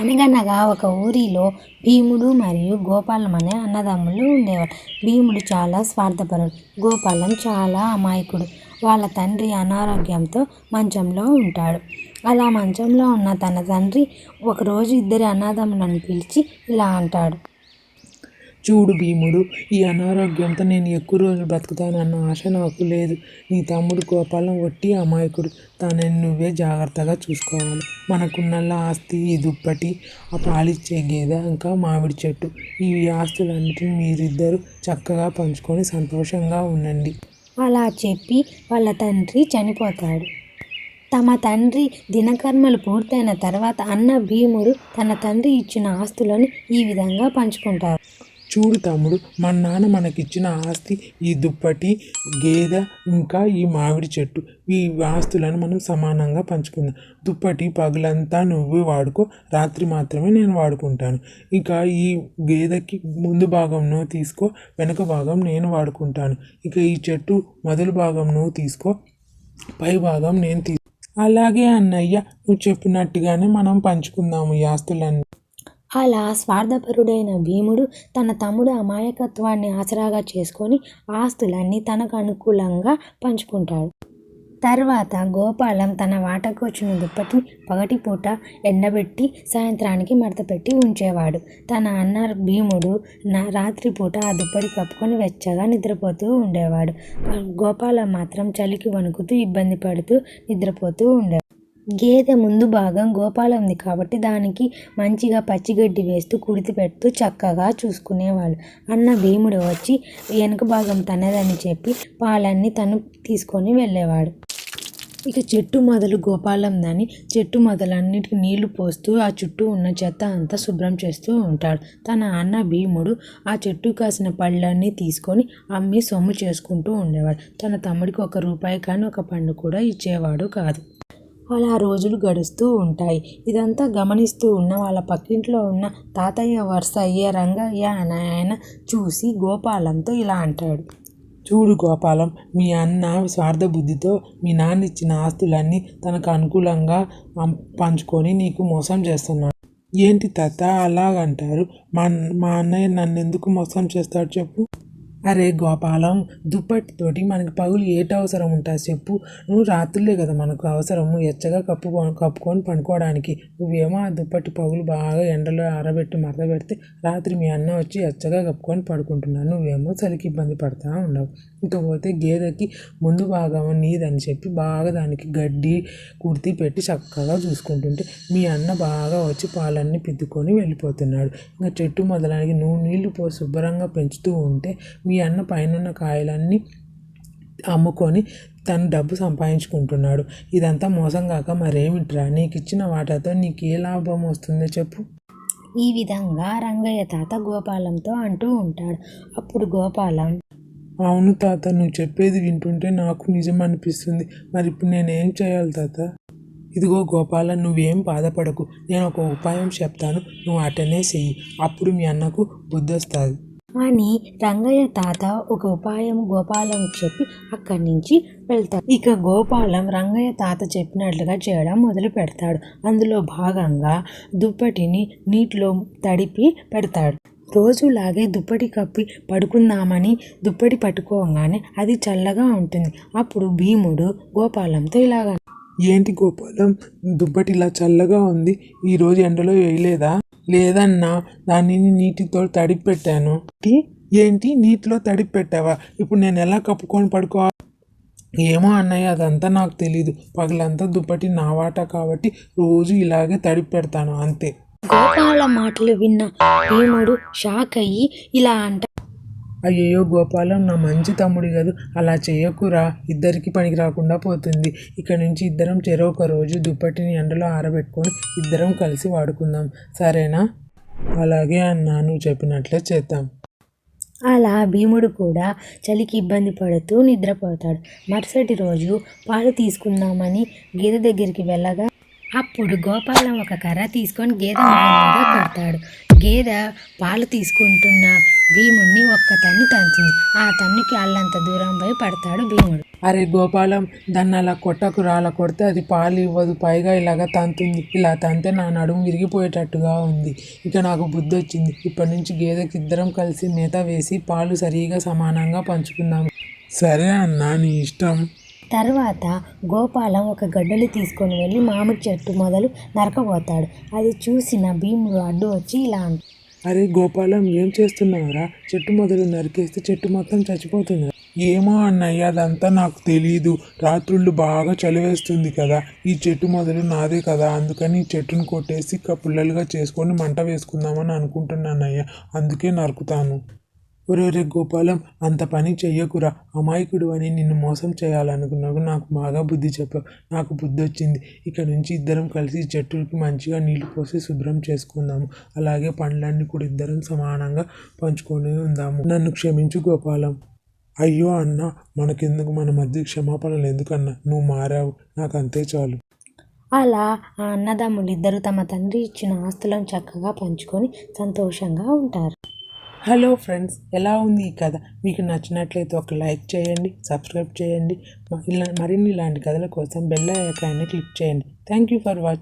అనగనగా ఒక ఊరిలో భీముడు మరియు గోపాలం అనే అన్నదమ్ములు ఉండేవారు. భీముడు చాలా స్వార్థపరుడు గోపాలం చాలా అమాయకుడు. వాళ్ళ తండ్రి అనారోగ్యంతో మంచంలో ఉంటాడు. అలా మంచంలో ఉన్న తన తండ్రి ఒకరోజు ఇద్దరి అన్నదమ్ములను పిలిచి ఇలా అంటాడు. చూడు భీముడు ఈ అనారోగ్యంతో నేను ఎక్కువ రోజులు బ్రతుకుతానన్న ఆశ నాకు లేదు. నీ తమ్ముడు గోపాలం ఒట్టి అమాయకుడు. తనని నువ్వే జాగ్రత్తగా చూసుకోవాలి. మనకున్నల్ల ఆస్తి ఈ దుప్పటి ఆ పాలిచ్చే గేదె ఇంకా మామిడి చెట్టు. ఈ ఆస్తులన్నిటిని మీరిద్దరూ చక్కగా పంచుకొని సంతోషంగా ఉండండి. అలా చెప్పి వాళ్ళ తండ్రి చనిపోతాడు. తమ తండ్రి దినకర్మలు పూర్తయిన తర్వాత అన్న భీముడు తన తండ్రి ఇచ్చిన ఆస్తులను ఈ విధంగా పంచుకుంటారు. చూడు తమ్ముడు మన నాన్న మనకిచ్చిన ఆస్తి ఈ దుప్పటి గేదె ఇంకా ఈ మామిడి చెట్టు ఈ ఆస్తులను మనం సమానంగా పంచుకుందాం. దుప్పటి పగులంతా నువ్వు వాడుకో రాత్రి మాత్రమే నేను వాడుకుంటాను. ఇక ఈ గేదెకి ముందు భాగం నువ్వు తీసుకో వెనక భాగం నేను వాడుకుంటాను. ఇక ఈ చెట్టు మొదలు భాగం నువ్వు తీసుకో పై భాగం నేను తీసుకో. అలాగే అన్నయ్య నువ్వు చెప్పినట్టుగానే మనం పంచుకుందాము ఈ ఆస్తులన్నీ. అలా స్వార్థపరుడైన భీముడు తన తమ్ముడు అమాయకత్వాన్ని ఆసరాగా చేసుకొని ఆస్తులన్నీ తనకు అనుకూలంగా పంచుకుంటాడు. తర్వాత గోపాలం తన వాటకు వచ్చిన దుప్పటి పగటిపూట ఎండబెట్టి సాయంత్రానికి మడతపెట్టి ఉంచేవాడు. తన అన్న భీముడు నా రాత్రిపూట ఆ దుప్పటి కప్పుకొని వెచ్చగా నిద్రపోతూ ఉండేవాడు. గోపాలం మాత్రం చలికి వణుకుతూ ఇబ్బంది పడుతూ నిద్రపోతూ ఉండేవాడు. గేదె ముందు భాగం గోపాలంది కాబట్టి దానికి మంచిగా పచ్చిగడ్డి వేస్తూ కుడితి పెడుతూ చక్కగా చూసుకునేవాళ్ళు. అన్న భీముడు వచ్చి వెనుక భాగం తనదని చెప్పి పాలన్నీ తను తీసుకొని వెళ్ళేవాడు. ఇక చెట్టు మొదలు గోపాలందని చెట్టు మొదలన్నిటికి నీళ్ళు పోస్తూ ఆ చుట్టూ ఉన్న చెత్త అంతా శుభ్రం చేస్తూ ఉంటాడు. తన అన్న భీముడు ఆ చెట్టు కాసిన పళ్ళన్నీ తీసుకొని అమ్మి సొమ్ము చేసుకుంటూ ఉండేవాడు. తన తమ్ముడికి ఒక రూపాయి కానీ ఒక పండు కూడా ఇచ్చేవాడు కాదు. అలా రోజులు గడుస్తూ ఉంటాయి. ఇదంతా గమనిస్తూ ఉన్న వాళ్ళ పక్కింట్లో ఉన్న తాతయ్య వరుస అయ్యే రంగయ్య అనే ఆయన చూసి గోపాలంతో ఇలా అంటాడు. చూడు గోపాలం మీ అన్న స్వార్థ బుద్ధితో మీ నాన్న ఇచ్చిన ఆస్తులన్నీ తనకు అనుకూలంగా పం- పంచుకొని నీకు మోసం చేస్తున్నాడు. ఏంటి తాత అలాగంటారు మా మా అన్నయ్య నన్ను ఎందుకు మోసం చేస్తాడు చెప్పు. అరే గోపాలం దుప్పటితోటి మనకి పగులు ఏటి అవసరం ఉంటా చెప్పు. నువ్వు రాత్రులే కదా మనకు అవసరము. ఎచ్చగా కప్పు కప్పుకొని పండుకోవడానికి. నువ్వేమో ఆ దుప్పటి పగులు బాగా ఎండలో ఆరబెట్టి మరత పెడితే రాత్రి మీ అన్న వచ్చి ఎచ్చగా కప్పుకొని పడుకుంటున్నాను నువ్వేమో చలికి ఇబ్బంది పడతా ఉండవు. ఇకపోతే గేదెకి ముందు భాగం నీదని చెప్పి బాగా దానికి గడ్డి కుర్తి పెట్టి చక్కగా చూసుకుంటుంటే మీ అన్న బాగా వచ్చి పాలన్నీ పిద్దుకొని వెళ్ళిపోతున్నాడు. ఇంకా చెట్టు మొదలానికి నువ్వు నీళ్ళు పోసి శుభ్రంగా పెంచుతూ ఉంటే మీ అన్న పైన కాయలన్నీ అమ్ముకొని తను డబ్బు సంపాదించుకుంటున్నాడు. ఇదంతా మోసం కాక మరేమిట్రా? నీకు ఇచ్చిన వాటాతో నీకు ఏ లాభం వస్తుందో చెప్పు. ఈ విధంగా రంగయ్య తాత గోపాలంతో అంటూ ఉంటాడు. అప్పుడు గోపాలం అవును తాత నువ్వు చెప్పేది వింటుంటే నాకు నిజం అనిపిస్తుంది. మరి ఇప్పుడు నేనేం చేయాలి తాత? ఇదిగో గోపాల నువ్వేం బాధపడకు. నేను ఒక ఉపాయం చెప్తాను. నువ్వు అటనే చెయ్యి. అప్పుడు మీ అన్నకు బుద్ధి వస్తుంది అని రంగయ్య తాత ఒక ఉపాయం గోపాలం చెప్పి అక్కడి నుంచి వెళ్తాడు. ఇక గోపాలం రంగయ్య తాత చెప్పినట్లుగా చేయడం మొదలు పెడతాడు. అందులో భాగంగా దుప్పటిని నీటిలో తడిపి పెడతాడు. రోజులాగే దుప్పటి కప్పి పడుకుందామని దుప్పటి పట్టుకోగానే అది చల్లగా ఉంటుంది. అప్పుడు భీముడు గోపాలంతో ఇలాగ ఏంటి గోపాలం? దుప్పటి ఇలా చల్లగా ఉంది. ఈరోజు ఎండలో వేయలేదా? లేదన్నా దానిని నీటితో తడిపి పెట్టాను ఏంటి? నీటిలో తడిపి పెట్టావా ఇప్పుడు నేను ఎలా కప్పుకొని పడుకోవాలి? ఏమో అన్నయ్య అదంతా నాకు తెలీదు. పగలంతా దుప్పటి నా వాట కాబట్టి రోజు ఇలాగే తడిపి పెడతాను అంతే. గోపాల మాటలు విన్న భీముడు షాక్ అయ్యి ఇలా అంట అయ్యయ్యో గోపాలం నా మంచి తమ్ముడు కాదు. అలా చేయకురా. ఇద్దరికి పనికి రాకుండా పోతుంది. ఇక నుంచి ఇద్దరం చెరొక రోజు దుప్పటిని ఎండలో ఆరబెట్టుకొని ఇద్దరం కలిసి వాడుకుందాం. సరేనా? అలాగే అన్నా నువ్వు చెప్పినట్లే చేద్దాం. అలా భీముడు కూడా చలికి ఇబ్బంది పడుతూ నిద్రపోతాడు. మరుసటి రోజు పాలు తీసుకుందామని గేదె దగ్గరికి వెళ్ళగా అప్పుడు గోపాలం ఒక కర్ర తీసుకొని గేదె మొహం మీద కొడతాడు. గేదె పాలు తీసుకుంటున్న భీముడిని ఒక్క తన్ని తంతుంది ఆ తన్నుకి అల్లంత దూరం పోయి పడతాడు భీముడు. అరే గోపాలం దాన్ని అలా కొట్టకు రాల కొడితే అది పాలు ఇవ్వదు. పైగా ఇలాగ తంతుంది. ఇలా తంతే నా నడుము విరిగిపోయేటట్టుగా ఉంది. ఇక నాకు బుద్ధి వచ్చింది. ఇప్పటి నుంచి గేదెకి ఇద్దరం కలిసి మేత వేసి పాలు సరిగా సమానంగా పంచుకుందాం. సరే అన్నా నీ ఇష్టం. తర్వాత గోపాలం ఒక గడ్డలు తీసుకొని వెళ్ళి మామిడి చెట్టు మొదలు నరకబోతాడు. అది చూసిన భీముడు అడ్డు వచ్చి ఇలా అరే గోపాలం ఏం చేస్తున్నావురా? చెట్టు మొదలు నరికేస్తే చెట్టు మొత్తం చచ్చిపోతుంది. ఏమో అన్నయ్య అదంతా నాకు తెలియదు రాత్రుళ్ళు బాగా చలివేస్తుంది కదా. ఈ చెట్టు మొదలు నాదే కదా. అందుకని ఈ చెట్టును కొట్టేసి పుల్లలుగా చేసుకొని మంట వేసుకుందామని అనుకుంటున్నానయ్య అందుకే నరుకుతాను. ఒరే ఒరే గోపాలం అంత పని చెయ్యకురా. అమాయకుడు అని నిన్ను మోసం చేయాలనుకున్నావు. నాకు బాగా బుద్ధి చెప్పావు. నాకు బుద్ధి వచ్చింది ఇక నుంచి ఇద్దరం కలిసి చెట్టుకి మంచిగా నీళ్ళు పోసి శుభ్రం చేసుకుందాము. అలాగే పండ్లన్నీ కూడా ఇద్దరం సమానంగా పంచుకొని ఉందాము. నన్ను క్షమించు గోపాలం. అయ్యో అన్న మనకెందుకు? మన మధ్య క్షమాపణలు ఎందుకన్నా? నువ్వు మారావు. నాకు అంతే చాలు. అలా ఆ అన్నదమ్ములు ఇద్దరు తమ తండ్రి ఇచ్చిన ఆస్తులను చక్కగా పంచుకొని సంతోషంగా ఉంటారు. హలో ఫ్రెండ్స్ ఎలా ఉంది ఈ కథ? మీకు నచ్చినట్లయితే ఒక లైక్ చేయండి సబ్స్క్రైబ్ చేయండి ఇలా మరిన్ని ఇలాంటి కథల కోసం బెల్ ఐకాన్ని క్లిక్ చేయండి. Thank you for watching